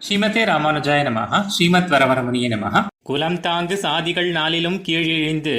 ஸ்ரீமதே ராமானுஜாய நமஹா. ஸ்ரீமத் வரவரமுனிய நமஹா. குலம் தாங்கு சாதிகள் நாளிலும் கீழிழிந்து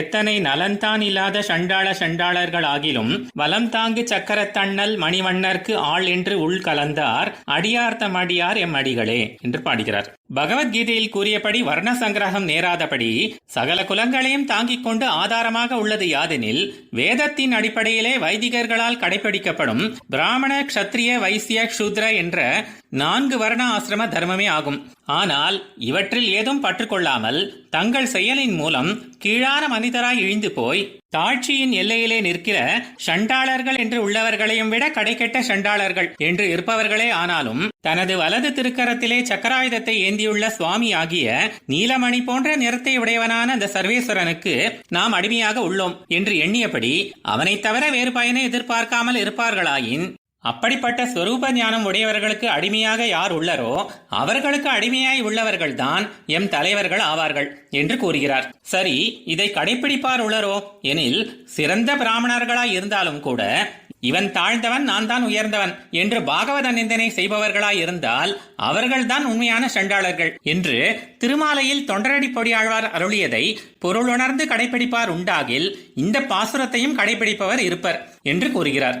எத்தனை நலன்தான் இல்லாத சண்டாள சண்டாளர்கள் ஆகிலும் வலம் தாங்கு சக்கரத்தண்ணல் மணிவண்ணர்க்கு ஆள் என்று உள் கலந்தார் அடியார்த்தம் அடியார் எம் அடிகளே என்று பாடுகிறார். பகவத்கீதையில் கூறியபடி வர்ண சங்கிரகம் நேராதபடி சகல குலங்களையும் தாங்கிக் கொண்டு ஆதாரமாக உள்ளது யாதெனில் வேதத்தின் அடிப்படையிலே வைதிகர்களால் கடைபிடிக்கப்படும் பிராமண க்ஷத்ரிய வைசிய க்ஷூத்ர என்ற நான்கு வர்ண ஆசிரம தர்மமே ஆகும். ஆனால் இவற்றில் ஏதும் பற்றுக்கொள்ளாமல் தங்கள் செயலின் மூலம் கீழான மனிதராய் இழிந்து போய் தாழ்ச்சியின் எல்லையிலே நிற்கிற சண்டாளர்கள் என்று உள்ளவர்களையும் விட கடைக்கெட்ட சண்டாளர்கள் என்று இருப்பவர்களே ஆனாலும் தனது வலது திருக்கரத்திலே சக்கராயுதத்தை ஏந்தியுள்ள சுவாமி ஆகிய நீலமணி போன்ற நிறத்தை உடையவனான அந்த சர்வேஸ்வரனுக்கு நாம் அடிமையாக உள்ளோம் என்று எண்ணியபடி அவனைத் தவிர வேறு பயனை எதிர்பார்க்காமல் இருப்பார்களாயின் அப்படிப்பட்ட ஸ்வரூப ஞானம் உடையவர்களுக்கு அடிமையாக யார் உள்ளரோ அவர்களுக்கு அடிமையாய் உள்ளவர்கள்தான் எம் தலைவர்கள் ஆவார்கள் என்று கூறுகிறார். சரி இதை கடைபிடிப்பார் உள்ளரோ எனில் சிறந்த பிராமணர்களாய் இருந்தாலும் கூட இவன் தாழ்ந்தவன் நான் தான் உயர்ந்தவன் என்று பாகவத நிந்தனை செய்பவர்களாய் இருந்தால் அவர்கள்தான் உண்மையான சண்டாளர்கள் என்று திருமாலையில் தொண்டரடி பொடியாழ்வார் அருளியதை பொருளுணர்ந்து கடைபிடிப்பார் உண்டாகில் இந்த பாசுரத்தையும் கடைபிடிப்பவர் இருப்பர் என்று கூறுகிறார்.